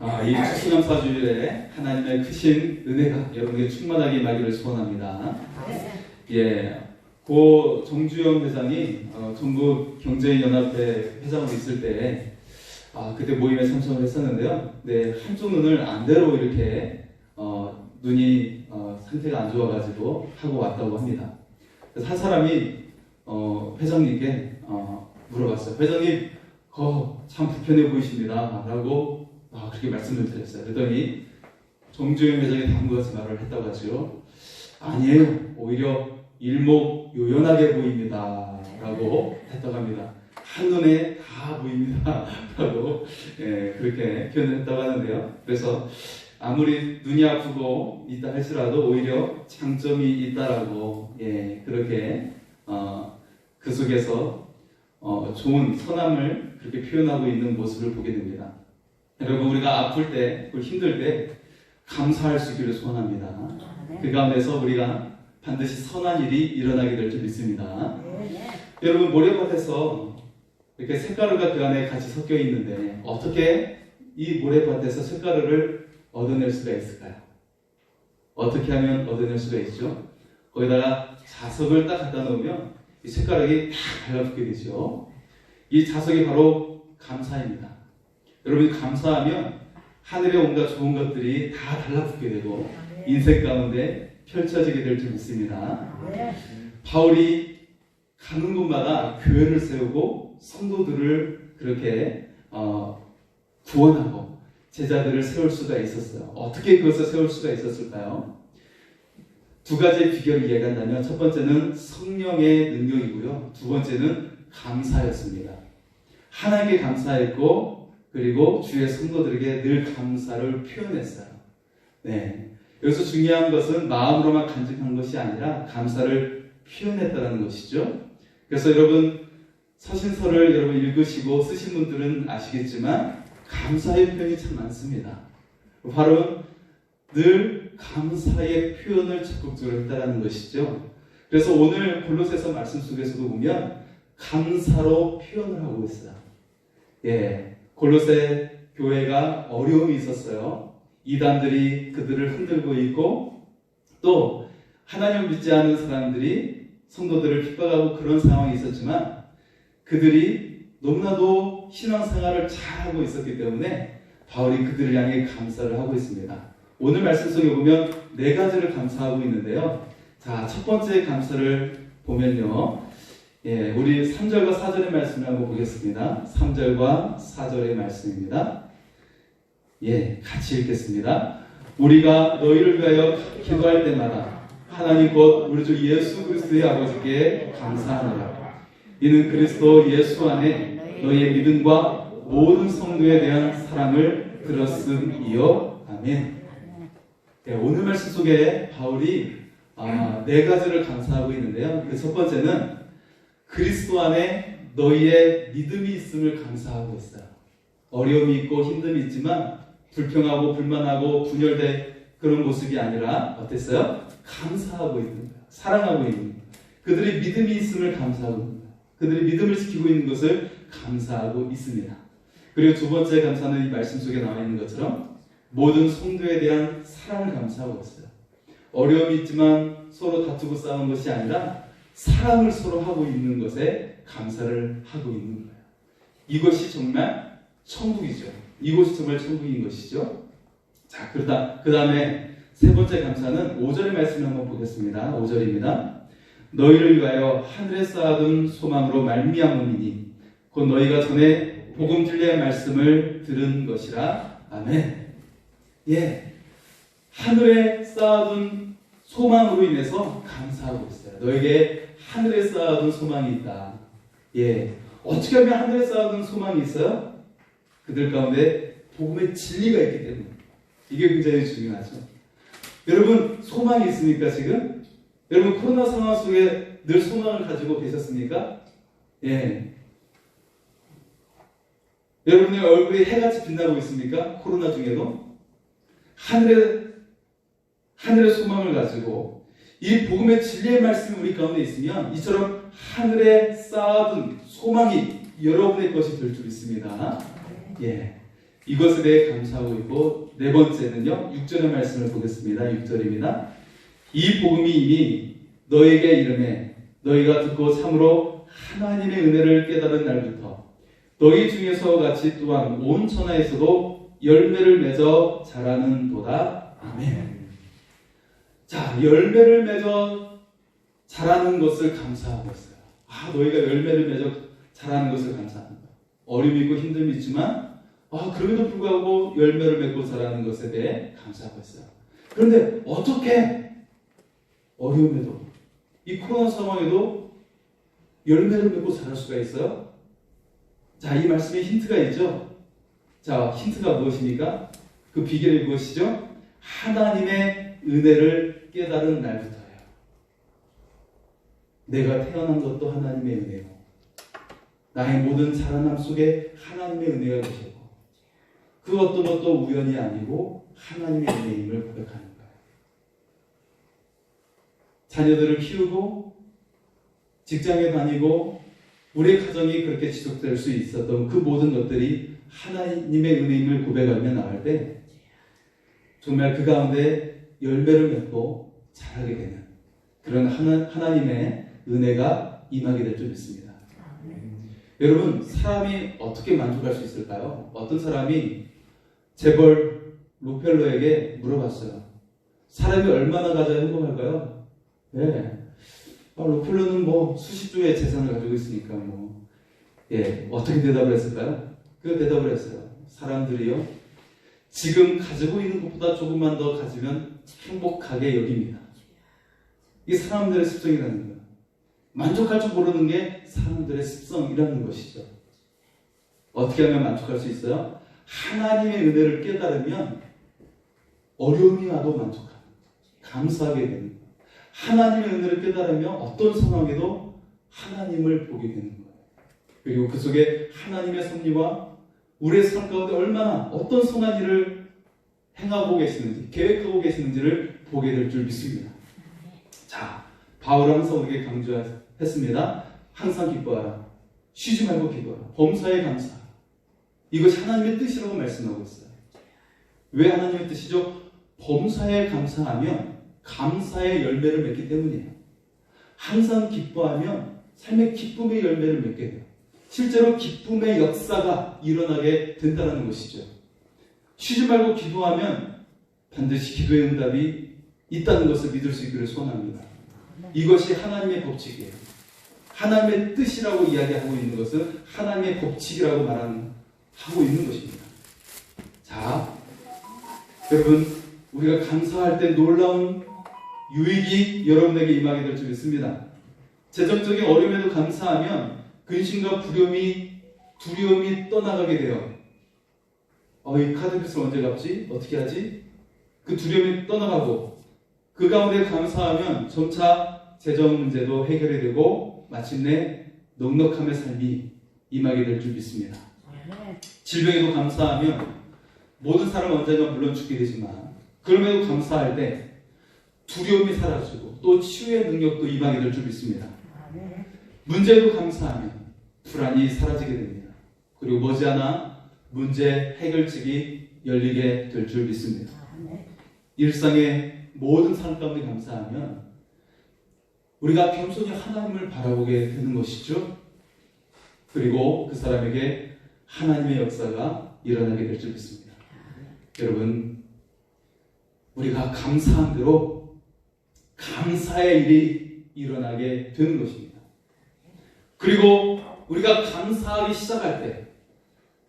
아, 이 추수감사 주일에 하나님의 크신 은혜가 여러분에게 충만하게 임하기를 소원합니다. 예, 고 정주영 회장이 어, 전국 경제연합회 회장으로 있을 때 아, 그때 모임에 참석을 했었는데요. 네, 한쪽 눈을 안대로 이렇게 어, 눈이 어, 상태가 안 좋아가지고 하고 왔다고 합니다. 그래서 한 사람이 어, 회장님께 어, 물어봤어요. 회장님, 거 참 불편해 보이십니다. 라고 아, 그렇게 말씀을 드렸어요. 그랬더니 정주영 회장이 다음과 같이 말을 했다고 하죠. 아니에요. 오히려 일목요연하게 보입니다. 라고 했다고 합니다. 한눈에 다 보입니다. 라고 예, 그렇게 표현을 했다고 하는데요. 그래서 아무리 눈이 아프고 있다 할지라도 오히려 장점이 있다라고 예, 그렇게 어, 그 속에서 어, 좋은 선함을 그렇게 표현하고 있는 모습을 보게 됩니다. 여러분 우리가 아플 때, 힘들 때 감사할 수 있기를 소원합니다. 그 가운데서 우리가 반드시 선한 일이 일어나게 될 줄 믿습니다. 여러분 모래밭에서 이렇게 쇳가루가 그 안에 같이 섞여 있는데 어떻게 이 모래밭에서 쇳가루를 얻어낼 수가 있을까요? 어떻게 하면 얻어낼 수가 있죠? 거기다가 자석을 딱 갖다 놓으면 이 쇳가루가 딱 달라붙게 되죠. 이 자석이 바로 감사입니다. 여러분이 감사하면 하늘에 온갖 좋은 것들이 다 달라붙게 되고 인생 가운데 펼쳐지게 될 줄 믿습니다. 바울이 가는 곳마다 교회를 세우고 성도들을 그렇게 어, 구원하고 제자들을 세울 수가 있었어요. 어떻게 그것을 세울 수가 있었을까요? 두 가지의 비결을 이해한다면 첫 번째는 성령의 능력이고요. 두 번째는 감사였습니다. 하나님께 감사했고 그리고 주의 성도들에게 늘 감사를 표현했어요. 네. 여기서 중요한 것은 마음으로만 간직한 것이 아니라 감사를 표현했다는 것이죠. 그래서 여러분 서신서를 여러분 읽으시고 쓰신 분들은 아시겠지만 감사의 표현이 참 많습니다. 바로 늘 감사의 표현을 적극적으로 했다는 것이죠. 그래서 오늘 골로새서 말씀 속에서도 보면 감사로 표현을 하고 있어요. 예, 골로새 교회가 어려움이 있었어요. 이단들이 그들을 흔들고 있고 또 하나님을 믿지 않는 사람들이 성도들을 핍박하고 그런 상황이 있었지만 그들이 너무나도 신앙생활을 잘하고 있었기 때문에 바울이 그들을 향해 감사를 하고 있습니다. 오늘 말씀 속에 보면 네 가지를 감사하고 있는데요. 자, 첫 번째 감사를 보면요. 예, 우리 3절과 4절의 말씀을 한번 보겠습니다. 3절과 4절의 말씀입니다. 예, 같이 읽겠습니다. 우리가 너희를 위하여 기도할 때마다 하나님 곧 우리 주 예수 그리스도의 아버지께 감사하노라. 이는 그리스도 예수 안에 너희의 믿음과 모든 성도에 대한 사랑을 들었음이요. 아멘. 네, 오늘 말씀 속에 바울이 아, 네 가지를 감사하고 있는데요. 그 첫 번째는 그리스도 안에 너희의 믿음이 있음을 감사하고 있어요. 어려움이 있고 힘듦이 있지만 불평하고 불만하고 분열된 그런 모습이 아니라 어땠어요? 감사하고 있는 거예요. 사랑하고 있는 거예요. 그들의 믿음이 있음을 감사하고 있는 거예요. 그들의 믿음을 지키고 있는 것을 감사하고 있습니다. 그리고 두 번째 감사는 이 말씀 속에 나와 있는 것처럼 모든 성도에 대한 사랑을 감사하고 있어요. 어려움이 있지만 서로 다투고 싸우는 것이 아니라 사랑을 서로 하고 있는 것에 감사를 하고 있는 거예요. 이것이 정말 천국이죠. 이곳이 정말 천국인 것이죠. 자, 그러다 그 다음에 세 번째 감사는 5절의 말씀을 한번 보겠습니다. 5절입니다. 너희를 위하여 하늘에 쌓아둔 소망으로 말미암음이니 곧 너희가 전에 복음 진리의 말씀을 들은 것이라. 아멘. 예. 하늘에 쌓아둔 소망으로 인해서 감사하고 있어요. 너에게 하늘에 쌓아둔 소망이 있다. 예. 어떻게 하면 하늘에 쌓아둔 소망이 있어요? 그들 가운데 복음의 진리가 있기 때문에. 이게 굉장히 중요하죠. 여러분, 소망이 있습니까, 지금? 여러분, 코로나 상황 속에 늘 소망을 가지고 계셨습니까? 예. 여러분의 얼굴이 해같이 빛나고 있습니까? 코로나 중에도? 하늘에, 하늘의 소망을 가지고 이 복음의 진리의 말씀이 우리 가운데 있으면 이처럼 하늘에 쌓아둔 소망이 여러분의 것이 될 줄 있습니다. 예. 이것에 대해 감사하고 있고 네 번째는요. 6절의 말씀을 보겠습니다. 6절입니다. 이 복음이 이미 너에게 이름에 너희가 듣고 참으로 하나님의 은혜를 깨달은 날부터 너희 중에서 같이 또한 온 천하에서도 열매를 맺어 자라는 도다. 아멘. 자, 열매를 맺어 자라는 것을 감사하고 있어요. 아, 너희가 열매를 맺어 자라는 것을 감사합니다. 어려움이 있고 힘듦이 있지만, 아, 그럼에도 불구하고 열매를 맺고 자라는 것에 대해 감사하고 있어요. 그런데 어떻게 어려움에도, 이 코로나 상황에도 열매를 맺고 자랄 수가 있어요? 자, 이 말씀에 힌트가 있죠? 자, 힌트가 무엇입니까? 그 비결이 무엇이죠? 하나님의 은혜를 깨달은 날부터예요. 내가 태어난 것도 하나님의 은혜고, 나의 모든 자라남 속에 하나님의 은혜가 계셨고, 그 어떤 것도 우연이 아니고 하나님의 은혜임을 고백하는 거예요. 자녀들을 키우고, 직장에 다니고, 우리의 가정이 그렇게 지속될 수 있었던 그 모든 것들이 하나님의 은혜임을 고백하며 나갈 때, 정말 그 가운데 열매를 맺고 자라게 되는 그런 하나, 하나 님의 은혜가 임하게 될 줄 믿습니다. 여러분, 사람이 어떻게 만족할 수 있을까요? 어떤 사람이 재벌 로펠러에게 물어봤어요. 사람이 얼마나 가져야 행복할까요? 네. 아, 로펠러는 뭐 수십 조의 재산을 가지고 있으니까 뭐, 예, 어떻게 대답을 했을까요? 그 대답을 했어요. 사람들이요, 지금 가지고 있는 것보다 조금만 더 가지면 행복하게 여깁니다. 이게 사람들의 습성이라는 거예요. 만족할 줄 모르는 게 사람들의 습성이라는 것이죠. 어떻게 하면 만족할 수 있어요? 하나님의 은혜를 깨달으면 어려움이 와도 만족하는 감사하게 되는 거예요. 하나님의 은혜를 깨달으면 어떤 상황에도 하나님을 보게 되는 거예요. 그리고 그 속에 하나님의 섭리와 우리의 삶 가운데 얼마나 어떤 선한 일을 행하고 계시는지, 계획하고 계시는지를 보게 될 줄 믿습니다. 자, 바울은 항상 우리에게 강조했습니다. 항상 기뻐하라. 쉬지 말고 기뻐하라. 범사에 감사. 이것이 하나님의 뜻이라고 말씀하고 있어요. 왜 하나님의 뜻이죠? 범사에 감사하면 감사의 열매를 맺기 때문이에요. 항상 기뻐하면 삶의 기쁨의 열매를 맺게 돼요. 실제로 기쁨의 역사가 일어나게 된다는 것이죠. 쉬지 말고 기도하면 반드시 기도의 응답이 있다는 것을 믿을 수 있기를 소원합니다. 이것이 하나님의 법칙이에요. 하나님의 뜻이라고 이야기하고 있는 것은 하나님의 법칙이라고 말하는 하고 있는 것입니다. 자, 여러분 우리가 감사할 때 놀라운 유익이 여러분에게 임하게 될 줄 믿습니다. 재정적인 어려움에도 감사하면 근심과 두려움이 두려움이 떠나가게 돼요. 어, 이 카드 빚을 언제 갚지? 어떻게 하지? 그 두려움이 떠나가고 그 가운데 감사하면 점차 재정 문제도 해결이 되고 마침내 넉넉함의 삶이 임하게 될 줄 믿습니다. 질병에도 감사하면 모든 사람 언젠가 물론 죽게 되지만 그럼에도 감사할 때 두려움이 사라지고 또 치유의 능력도 임하게 될 줄 믿습니다. 문제도 감사하면 불안이 사라지게 됩니다. 그리고 머지않아 문제 해결책이 열리게 될 줄 믿습니다. 일상의 모든 삶 가운데 감사하면 우리가 겸손히 하나님을 바라보게 되는 것이죠. 그리고 그 사람에게 하나님의 역사가 일어나게 될 줄 믿습니다. 여러분, 우리가 감사한 대로 감사의 일이 일어나게 되는 것입니다. 그리고 우리가 감사하기 시작할 때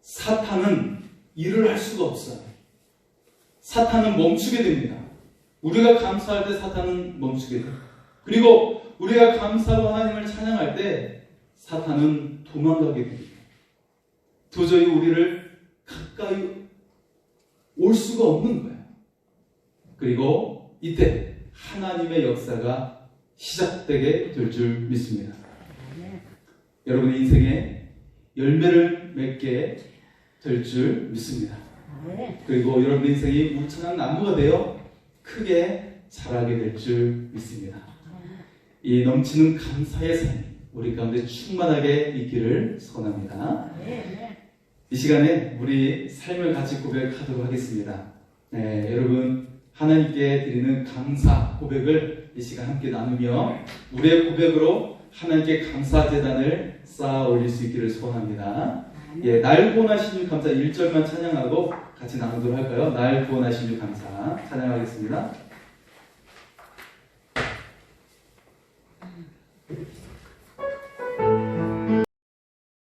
사탄은 일을 할 수가 없어요. 사탄은 멈추게 됩니다. 우리가 감사할 때 사탄은 멈추게 돼요. 그리고 우리가 감사하고 하나님을 찬양할 때 사탄은 도망가게 됩니다. 도저히 우리를 가까이 올 수가 없는 거예요. 그리고 이때 하나님의 역사가 시작되게 될 줄 믿습니다. 여러분의 인생에 열매를 맺게 될 줄 믿습니다. 그리고 여러분의 인생이 우천한 나무가 되어 크게 자라게 될 줄 믿습니다. 이 넘치는 감사의 삶 우리 가운데 충만하게 있기를 소원합니다. 이 시간에 우리 삶을 같이 고백하도록 하겠습니다. 네, 여러분 하나님께 드리는 감사 고백을 이 시간 함께 나누며 우리의 고백으로 하나님께 감사 재단을 쌓아 올릴 수 있기를 소원합니다. 예, 날 구원하신 주 감사 1절만 찬양하고 같이 나누도록 할까요? 날 구원하신 주 감사 찬양하겠습니다.